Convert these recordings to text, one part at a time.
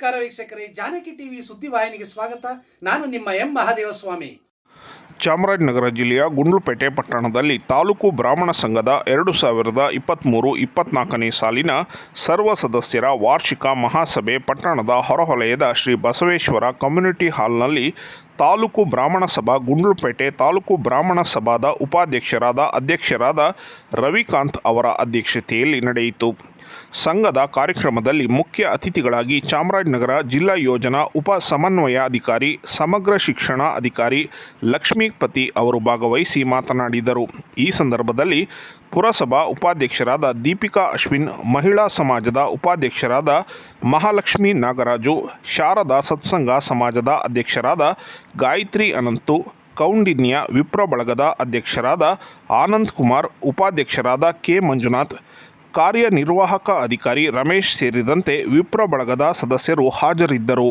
ನಮಸ್ಕಾರ ವೀಕ್ಷಕರೇ, ಜಾನಕಿ ಟಿವಿ ಸುದ್ದಿವಾಹಿನಿಗೆ ಸ್ವಾಗತ. ನಾನು ನಿಮ್ಮ ಎಂ ಮಹಾದೇವಸ್ವಾಮಿ. ಚಾಮರಾಜನಗರ ಜಿಲ್ಲೆಯ ಗುಂಡ್ಲುಪೇಟೆ ಪಟ್ಟಣದಲ್ಲಿ ತಾಲೂಕು ಬ್ರಾಹ್ಮಣ ಸಂಘದ ಎರಡು ಸಾವಿರದ ಇಪ್ಪತ್ತ್ಮೂರು ಇಪ್ಪತ್ನಾಲ್ಕನೇ ಸಾಲಿನ ಸರ್ವ ಸದಸ್ಯರ ವಾರ್ಷಿಕ ಮಹಾಸಭೆ ಪಟ್ಟಣದ ಹೊರವಲಯದ ಶ್ರೀ ಬಸವೇಶ್ವರ ಕಮ್ಯುನಿಟಿ ಹಾಲ್ನಲ್ಲಿ ತಾಲೂಕು ಬ್ರಾಹ್ಮಣ ಸಭಾ ಗುಂಡ್ಲುಪೇಟೆ ತಾಲೂಕು ಬ್ರಾಹ್ಮಣ ಸಭಾದ ಉಪಾಧ್ಯಕ್ಷರಾದ ಅಧ್ಯಕ್ಷರಾದ ರವಿಕಾಂತ್ ಅವರ ಅಧ್ಯಕ್ಷತೆಯಲ್ಲಿ ನಡೆಯಿತು. ಸಂಘದ ಕಾರ್ಯಕ್ರಮದಲ್ಲಿ ಮುಖ್ಯ ಅತಿಥಿಗಳಾಗಿ ಚಾಮರಾಜನಗರ ಜಿಲ್ಲಾ ಯೋಜನಾ ಉಪ ಸಮನ್ವಯಾಧಿಕಾರಿ, ಸಮಗ್ರ ಶಿಕ್ಷಣ ಅಧಿಕಾರಿ ಲಕ್ಷ್ಮೀಪತಿ ಅವರು ಭಾಗವಹಿಸಿ ಮಾತನಾಡಿದರು. ಈ ಸಂದರ್ಭದಲ್ಲಿ ಪುರಸಭಾ ಉಪಾಧ್ಯಕ್ಷರಾದ ದೀಪಿಕಾ ಅಶ್ವಿನ್, ಮಹಿಳಾ ಸಮಾಜದ ಉಪಾಧ್ಯಕ್ಷರಾದ ಮಹಾಲಕ್ಷ್ಮಿ ನಾಗರಾಜು, ಶಾರದಾ ಸತ್ಸಂಗ ಸಮಾಜದ ಅಧ್ಯಕ್ಷರಾದ ಗಾಯತ್ರಿ ಅನಂತು, ಕೌಂಡಿನ್ಯ ವಿಪ್ರ ಬಳಗದ ಅಧ್ಯಕ್ಷರಾದ ಆನಂದ್ ಕುಮಾರ್, ಉಪಾಧ್ಯಕ್ಷರಾದ ಕೆ ಮಂಜುನಾಥ್, ಕಾರ್ಯನಿರ್ವಾಹಕ ಅಧಿಕಾರಿ ರಮೇಶ್ ಸೇರಿದಂತೆ ವಿಪ್ರ ಬಳಗದ ಸದಸ್ಯರು ಹಾಜರಿದ್ದರು.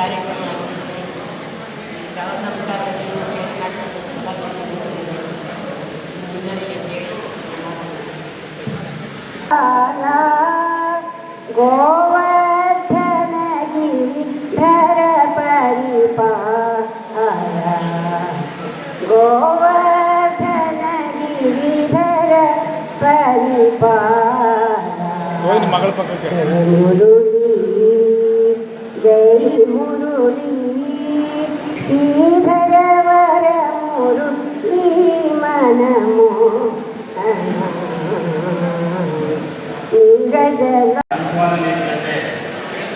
ಕಾರ್ಯಕ್ರಮ ಶವ ಸಂಸ್ಕಾರದಲ್ಲಿ ಜನರಿಗೆ ಕೇಳಿ ಗೋವರ್ಧನಗಿರಿ ಧರ ಪರಿಪಾಲ ಗೋವರ್ಧನಗಿರಿ ಧರ ಪರಿಪಾಲ ಮಗಳ ಪಕ್ಕಕ್ಕೆ మురళీ శ్రీధరవర మురళీ మనము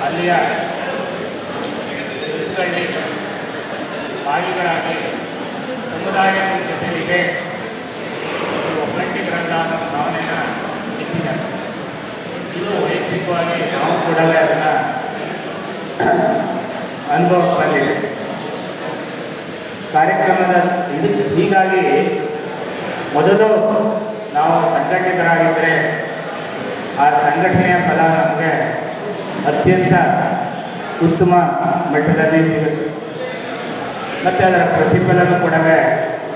ಅಲ್ಲಿಯ ಭಾಗಿಗಳಾಗಿ ಸಮುದಾಯ ಜೊತೆಗೆ ಒಗ್ಗಟ್ಟಿ ಗ್ರಂಥ ಅನ್ನೋ ಭಾವನೆನ ಇದು ವೈಯಕ್ತಿಕವಾಗಿ ನಾವು ಕೂಡಲೇ ಅದನ್ನು ಅನುಭವ ಬಂದಿದೆ ಕಾರ್ಯಕ್ರಮದ ಇದು ಹೀಗಾಗಿ ಮೊದಲು ನಾವು ಸಂಘಟಿತರಾಗಿದ್ದರೆ ಆ ಸಂಘಟನೆಯ ಫಲ ನಮಗೆ ಅತ್ಯಂತ ಉತ್ತಮ ಮಟ್ಟದಲ್ಲಿ ಸಿಗುತ್ತೆ. ಮತ್ತು ಅದರ ಪ್ರತಿಫಲನೂ ಕೂಡ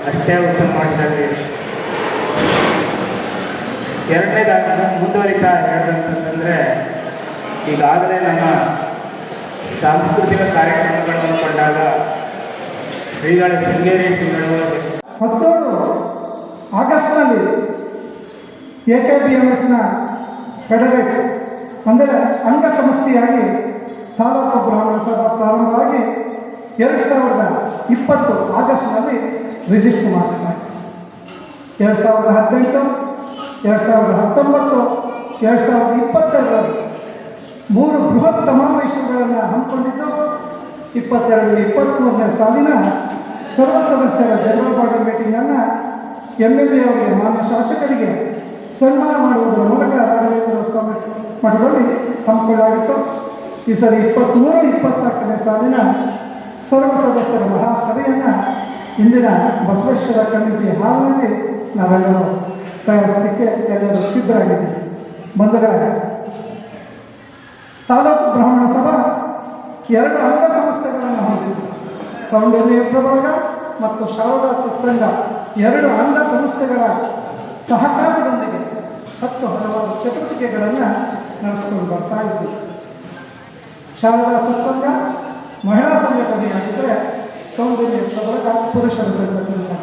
ಅಷ್ಟೇ ಉತ್ತಮ ಮಟ್ಟದಲ್ಲಿ. ಎರಡನೇದಾಗಿ ಮುಂದುವರಿತಾ ಹೇಳೋದಂತಂದರೆ ಈಗಾಗಲೇ ನಮ್ಮ ಸಾಂಸ್ಕೃತಿಕ ಕಾರ್ಯಕ್ರಮಗಳು ಅಂದ್ಕೊಂಡಾಗ ಶ್ರೀಗಳ ಶೃಂಗೇರಿ ಶ್ರೀಗಳು ಹದಿನೇಳು ಆಗಸ್ಟ್ನಲ್ಲಿ ಎ ಕೆ ಬಿ ಎಂ ಎಸ್ನ ಫೆಡರೇಟ್, ಅಂದರೆ ಅಂಗಸಂಸ್ಥೆಯಾಗಿ ತಾಲೂಕು ಬ್ರಾಹ್ಮಣ ಸಭಾ ಪ್ರಾರಂಭವಾಗಿ ಎರಡು ಸಾವಿರದ ಇಪ್ಪತ್ತು ಆಗಸ್ಟ್ನಲ್ಲಿ ರಿಜಿಸ್ಟರ್ ಮಾಡಿಸ್ತಾರೆ ಎರಡು ಸಾವಿರದ ಹದಿನೆಂಟು, ಎರಡು ಸಾವಿರದ ಹತ್ತೊಂಬತ್ತು, ಎರಡು ಸಾವಿರದ ಇಪ್ಪತ್ತೆರಡರಲ್ಲಿ ಮೂರು ಬೃಹತ್ ಸಮಾವೇಶಗಳನ್ನು ಹಮ್ಮಿಕೊಂಡಿದ್ದು, ಇಪ್ಪತ್ತೆರಡು ಇಪ್ಪತ್ತ್ಮೂರನೇ ಸಾಲಿನ ಸರ್ವ ಸದಸ್ಯರ ಜನರಲ್ ಬಾಡಿ ಮೀಟಿಂಗನ್ನು ಎಂ ಎಲ್ ಎ ಅವರಿಗೆ ಮಾನ್ಯ ಶಾಸಕರಿಗೆ ಸನ್ಮಾನ ಮಾಡುವುದರ ಮೂಲಕ ರಾಘವೇಂದ್ರ ಸ್ವಾಮಿ ಮಠದಲ್ಲಿ ಹಮ್ಮಿಕೊಳ್ಳಲಾಗಿತ್ತು. ಈ ಸರಿ ಇಪ್ಪತ್ತ್ಮೂರು ಇಪ್ಪತ್ನಾಲ್ಕನೇ ಸಾಲಿನ ಸರ್ವ ಸದಸ್ಯರ ಮಹಾಸಭೆಯನ್ನು ಇಂದಿನ ಬಸವೇಶ್ವರ ಕಮಿಟಿ ಹಾಲ್ನಲ್ಲಿ ನಾವೆಲ್ಲರೂ ತಯಾರಿಸಲಿಕ್ಕೆ ಎಲ್ಲರೂ ಸಿದ್ಧರಾಗಿದ್ದೀವಿ. ಬಂಧುಗಳೇ ತಾಲೂಕು ಬ್ರಾಹ್ಮಣ ಸಭಾ ಎರಡು ಅಂಗ ಸಂಸ್ಥೆಗಳನ್ನು ಹೊಂದಿದೆ. ಕೌಂಡಿನ್ಯ ಪ್ರಬಳಗ ಮತ್ತು ಶಾರದಾ ಸತ್ಸಂಗ ಎರಡು ಅಂಗ ಸಂಸ್ಥೆಗಳ ಸಹಕಾರದೊಂದಿಗೆ ಹತ್ತು ಹಲವಾರು ಚಟುವಟಿಕೆಗಳನ್ನು ನಡೆಸ್ಕೊಂಡು ಬರ್ತಾ ಇದ್ದೀವಿ ಶಾರದಾ ಸತ್ಸಂಗ ಮಹಿಳಾ ಸಂಘಟನೆಯಾಗಿದ್ದರೆ ಕೌಂಡಿನ್ಯ ಪ್ರಬಳಗ ಪುರುಷರ ಸಂಘಟನೆ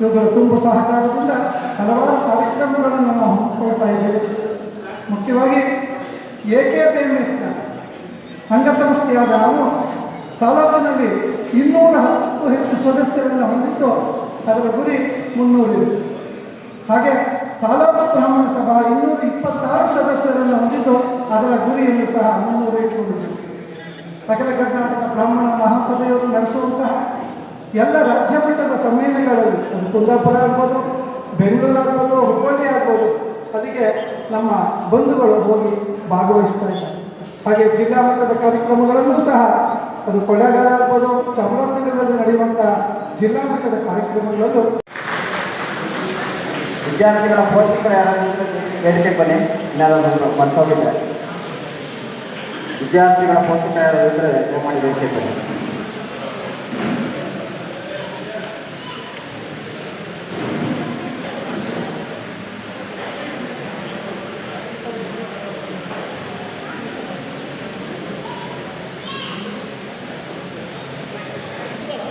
ಇವುಗಳ ತುಂಬ ಸಹಕಾರದಿಂದ ಹಲವಾರು ಕಾರ್ಯಕ್ರಮಗಳನ್ನು ನಾವು ಹಮ್ಮಿಕೊಳ್ತಾ ಇದ್ದೇವೆ. ಮುಖ್ಯವಾಗಿ ಎ ಕೆ ಸಂಘ ಸಂಸ್ಥೆಯಾದ ಅಂಗಸಂಸ್ಥೆಯಾದ ನಾವು ತಾಲೂಕಿನಲ್ಲಿ ಇನ್ನೂರ ಹತ್ತು ಹೆಚ್ಚು ಸದಸ್ಯರನ್ನು ಹೊಂದಿದ್ದು ಅದರ ಗುರಿ ಮುನ್ನೂರಿದೆ. ಹಾಗೆ ತಾಲೂಕು ಬ್ರಾಹ್ಮಣ ಸಭಾ ಇನ್ನೂರ ಇಪ್ಪತ್ತಾರು ಸದಸ್ಯರನ್ನು ಹೊಂದಿದ್ದು ಅದರ ಗುರಿಯನ್ನು ಸಹ ಮುನ್ನೂರು ಇಟ್ಟುಕೊಂಡಿದೆ ಅಖಿಲ ಕರ್ನಾಟಕ ಬ್ರಾಹ್ಮಣ ಮಹಾಸಭೆಯವರು ನಡೆಸುವಂತಹ ಎಲ್ಲ ರಾಜ್ಯ ಮಟ್ಟದ ಸಮ್ಮೇಳನಗಳಲ್ಲಿ ಕುಂದಾಪುರ ಆಗ್ಬೋದು ಬೆಂಗಳೂರು ಆಗ್ಬೋದು ಹುಬ್ಬಳ್ಳಿ ಆಗ್ಬೋದು, ಅದಕ್ಕೆ ನಮ್ಮ ಬಂಧುಗಳು ಹೋಗಿ ಭಾಗವಹಿಸ್ತಾ ಇದ್ದಾರೆ. ಹಾಗೆ ಜಿಲ್ಲಾ ಮಟ್ಟದ ಕಾರ್ಯಕ್ರಮಗಳಲ್ಲೂ ಸಹ ಅದು ಕೊಳ್ಳೇಗಾಲ ಆಗ್ಬೋದು ಚಾಮರಾಜನಗರದಲ್ಲಿ ನಡೆಯುವಂತಹ ಜಿಲ್ಲಾ ಮಟ್ಟದ ಕಾರ್ಯಕ್ರಮಗಳಲ್ಲೂ ವಿದ್ಯಾರ್ಥಿಗಳ ಪೋಷಕರು ಯಾರಾದರೂ ವೇದಿಕೆ ಬನ್ನಿ. ಮರ್ತೋಗಿದ್ರೆ ವಿದ್ಯಾರ್ಥಿಗಳ ಪೋಷಕರು ಯಾರಾದರೂ ಇದ್ದರೆ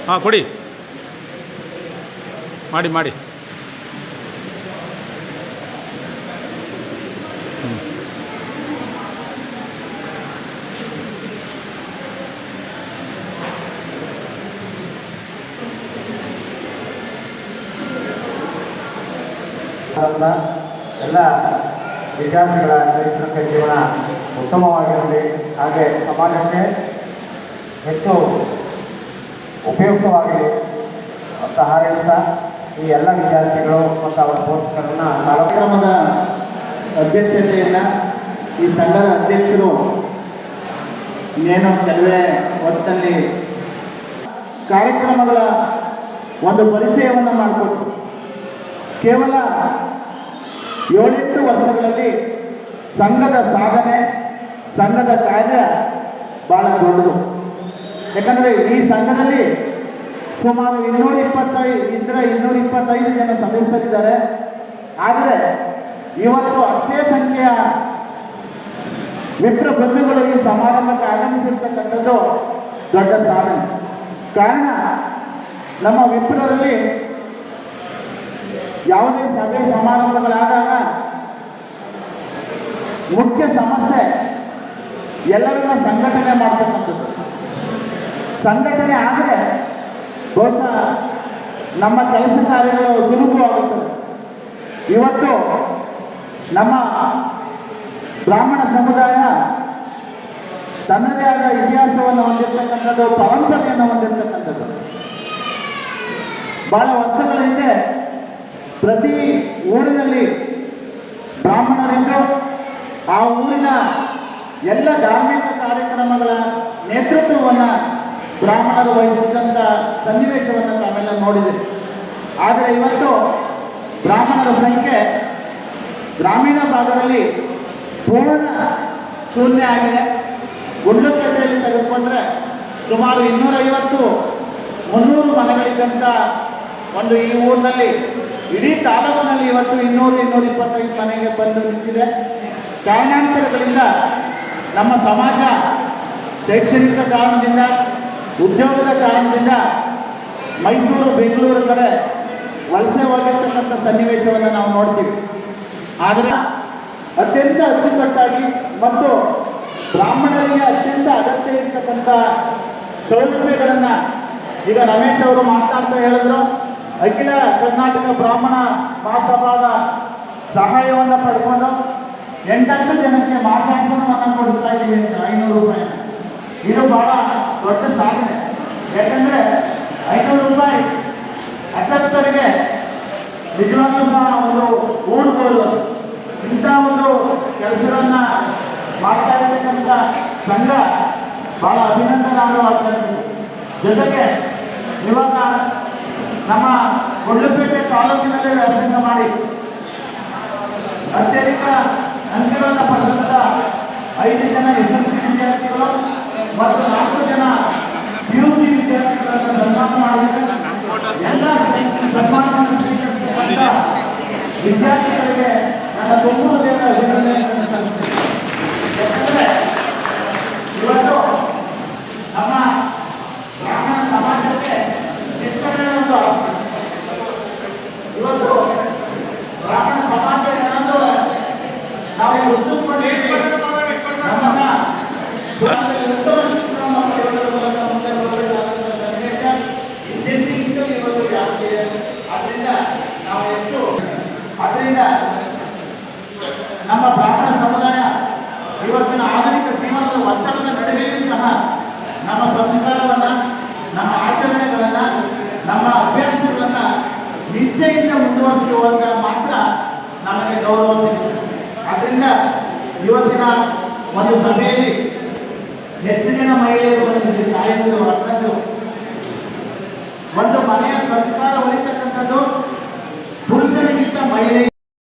ಹಾಂ ಕೊಡಿ. ಮಾಡಿ ಮಾಡಿ. ಅಂತ ಎಲ್ಲ ವಿದ್ಯಾರ್ಥಿಗಳ ಶೈಕ್ಷಣಿಕ ಜೀವನ ಉತ್ತಮವಾಗಿರಲಿ. ಹಾಗೆ ಸಮಾಜಕ್ಕೆ ಹೆಚ್ಚು ಉಪಯುಕ್ತವಾಗಲಿ ಅಂತ ಹಾರೈಸ್ತಾ ಈ ಎಲ್ಲ ವಿದ್ಯಾರ್ಥಿಗಳು ಮತ್ತು ಅವರ ಪೋಷಕರನ್ನ ಕಾರ್ಯಕ್ರಮದ ಅಧ್ಯಕ್ಷತೆಯನ್ನು ಈ ಸಂಘದ ಅಧ್ಯಕ್ಷರು ಇನ್ನೇನು ಕೆಲವೇ ಹೊತ್ತಲ್ಲಿ ಕಾರ್ಯಕ್ರಮಗಳ ಒಂದು ಪರಿಚಯವನ್ನು ಮಾಡಿಕೊಟ್ರು. ಕೇವಲ ಏಳೆಂಟು ವರ್ಷಗಳಲ್ಲಿ ಸಂಘದ ಸಾಧನೆ, ಸಂಘದ ಕಾರ್ಯ ಭಾಳ ದೊಡ್ಡದು. ಯಾಕಂದರೆ ಈ ಸಂಘದಲ್ಲಿ ಸುಮಾರು ಇನ್ನೂರ ಇಪ್ಪತ್ತೈದು, ಇದ್ರೆ ಇನ್ನೂರ ಇಪ್ಪತ್ತೈದು ಜನ ಸದಸ್ಯರಿದ್ದಾರೆ. ಆದರೆ ಇವತ್ತು ಅಷ್ಟೇ ಸಂಖ್ಯೆಯ ಮಿತ್ರ ಬಂಧುಗಳು ಈ ಸಮಾರಂಭಕ್ಕೆ ಆಗಮಿಸಿರ್ತಕ್ಕಂಥದ್ದು ದೊಡ್ಡ ಸಾಧನೆ. ಕಾರಣ ನಮ್ಮ ವಿಪ್ರರಲ್ಲಿ ಯಾವುದೇ ಸಭೆ ಸಮಾರಂಭಗಳಾದಾಗ ಮುಖ್ಯ ಸಮಸ್ಯೆ ಎಲ್ಲರನ್ನ ಸಂಘಟನೆ ಮಾಡ್ತಕ್ಕಂಥದ್ದು. ಸಂಘಟನೆ ಆದರೆ ಬಹುಶಃ ನಮ್ಮ ಕೆಲಸ ಕಾರ್ಯಗಳು ಸುಲಭವಾಗುತ್ತವೆ ಇವತ್ತು ನಮ್ಮ ಬ್ರಾಹ್ಮಣ ಸಮುದಾಯ ತನ್ನದೇ ಆದ ಇತಿಹಾಸವನ್ನು ಹೊಂದಿರತಕ್ಕಂಥದ್ದು, ಪರಂಪರೆಯನ್ನು ಹೊಂದಿರತಕ್ಕಂಥದ್ದು. ಬಹಳ ವರ್ಷಗಳ ಹಿಂದೆ ಪ್ರತಿ ಊರಿನಲ್ಲಿ ಬ್ರಾಹ್ಮಣರಿಂದ ಆ ಊರಿನ ಎಲ್ಲ ಧಾರ್ಮಿಕ ಕಾರ್ಯಕ್ರಮಗಳ ನೇತೃತ್ವವನ್ನು ಬ್ರಾಹ್ಮಣರು ವಹಿಸಿದಂಥ ಸನ್ನಿವೇಶವನ್ನು ತಾವೆಲ್ಲ ನೋಡಿದ್ದೀರಿ ಆದರೆ ಇವತ್ತು ಬ್ರಾಹ್ಮಣರ ಸಂಖ್ಯೆ ಗ್ರಾಮೀಣ ಭಾಗದಲ್ಲಿ ಪೂರ್ಣ ಶೂನ್ಯ ಆಗಿದೆ. ಗುಂಡ್ಲುಪೇಟೆಯಲ್ಲಿ ತೆಗೆದುಕೊಂಡ್ರೆ ಸುಮಾರು ಇನ್ನೂರೈವತ್ತು, ಮುನ್ನೂರು ಮನೆಗಳಿದ್ದಂಥ ಒಂದು ಈ ಊರಿನಲ್ಲಿ, ಇಡೀ ತಾಲೂಕಿನಲ್ಲಿ ಇವತ್ತು ಇನ್ನೂರು ಇನ್ನೂರ ಇಪ್ಪತ್ತೈದು ಮನೆಗೆ ಬಂದು ನಿಂತಿದೆ. ಕಾರಣಾಂತರಗಳಿಂದ ನಮ್ಮ ಸಮಾಜ ಶೈಕ್ಷಣಿಕ ಕಾರಣದಿಂದ ಉದ್ಯೋಗದ ಕಾರಣದಿಂದ ಮೈಸೂರು, ಬೆಂಗಳೂರು ಕಡೆ ವಲಸೆ ಹೋಗಿರ್ತಕ್ಕಂಥ ಸನ್ನಿವೇಶವನ್ನು ನಾವು ನೋಡ್ತೀವಿ. ಆದರೆ ಅತ್ಯಂತ ಅಚ್ಚುಕಟ್ಟಾಗಿ ಮತ್ತು ಬ್ರಾಹ್ಮಣರಿಗೆ ಅತ್ಯಂತ ಅಗತ್ಯ ಇರ್ತಕ್ಕಂಥ ಸೌಲಭ್ಯಗಳನ್ನು ಈಗ ರಮೇಶ್ ಅವರು ಮಾತನಾಡ್ತಾ ಹೇಳಿದ್ರು. ಅಖಿಲ ಕರ್ನಾಟಕ ಬ್ರಾಹ್ಮಣ ಮಹಾಸಭಾದ ಸಹಾಯವನ್ನು ಪಡ್ಕೊಂಡು ಎಂಟತ್ತು ಜನಕ್ಕೆ ಮಾಸಾಸನವನ್ನು ಕೊಡ್ತಾ ಇದ್ದೀವಿ ಅಂತ ಐನೂರು ರೂಪಾಯಿ ಇದು ಬಹಳ ದೊಡ್ಡ ಸಾಧನೆ ಯಾಕಂದ್ರೆ ಐನೂರು ರೂಪಾಯಿ ಅಶಕ್ತರಿಗೆ ನಿಜವಾಗ್ಲೂ ಸಹ ಒಂದು ಊಡ್ಬೋದು ಇಂಥ ಒಂದು ಕೆಲಸಗಳನ್ನ ಮಾಡ್ತಾ ಇರ್ತಕ್ಕಂಥ ಸಂಘ ಬಹಳ ಅಭಿನಂದನಾರ್ಹವಾಗ್ತದೆ ಜೊತೆಗೆ ಇವಾಗ ನಮ್ಮ ಗುಡ್ಲುಪೇಟೆ ತಾಲೂಕಿನಲ್ಲಿ ವ್ಯಾಸಂಗ ಮಾಡಿ ಅತ್ಯಧಿಕ ಅಂಕಗಳನ್ನು ಪಡೆದಂಥ ಐದು ಜನ ಎಸ್ ಎಲ್ ಸಿ ವಿದ್ಯಾರ್ಥಿಗಳು ಮತ್ತು ನಾಲ್ಕು ಜನ ಪಿ ಯು ಸಿ ವಿದ್ಯಾರ್ಥಿಗಳನ್ನು ಸನ್ಮಾನ ಮಾಡಿದರೆ ಎಲ್ಲ ಸನ್ಮಾನವನ್ನು ಸ್ವೀಕರಿಸಿದ ವಿದ್ಯಾರ್ಥಿಗಳಿಗೆ ನನ್ನ ತುಂಬ ದೇವರ ಸಲ್ಲಿಸ್ತೇನೆ. ಯಾಕಂದರೆ ಇವತ್ತು ನಮ್ಮ ಬ್ರಾಹ್ಮಣ ಸಮಾಜಕ್ಕೆ ಶಿಕ್ಷಣ ಒಂದು ಉತ್ತಮ ಶಿಕ್ಷಣವನ್ನು ಪಡೆಯುವುದರ ಮೂಲಕ ಮುಂದೆ ಬರಬೇಕಾದಂಥ ಸನ್ನಿವೇಶ ಹಿಂದೆಂದಿಗಿಂತಲೂ ಇವತ್ತು ಜಾಸ್ತಿ ಇದೆ ಆದ್ದರಿಂದ ನಾವು ಹೆಚ್ಚು ಅದರಿಂದ ನಮ್ಮ ಬ್ರಾಹ್ಮಣ ಸಮುದಾಯ ಇವತ್ತಿನ ಆಧುನಿಕ ಜೀವನದ ಒತ್ತಡದ ನಡುವೆಯೂ ಸಹ ನಮ್ಮ ಸಂಸ್ಕಾರವನ್ನು, ನಮ್ಮ ಆಚರಣೆಗಳನ್ನು, ನಮ್ಮ ಅಭ್ಯಾಸಗಳನ್ನು ನಿಷ್ಠೆಯಿಂದ ಮುಂದುವರಿಸುವಾಗ ಮಾತ್ರ ನಮಗೆ ಗೌರವ ಸಿಗುತ್ತೆ. ಅದರಿಂದ ಇವತ್ತಿನ ಒಂದು ಸಭೆಯಲ್ಲಿ ಹೆಚ್ಚು ಜನ ಮಹಿಳೆಯರು ಬಂದಿದ್ದಾರೆ ತಾಯಂದಿರು ಅಕ್ಕಂದಿರು. ಒಂದು ಮನೆಯ ಸಂಸ್ಕಾರ ಉಳಿತಕ್ಕಂಥದ್ದು ಪುರುಷನಿಗಿಂತ ಮಹಿಳೆ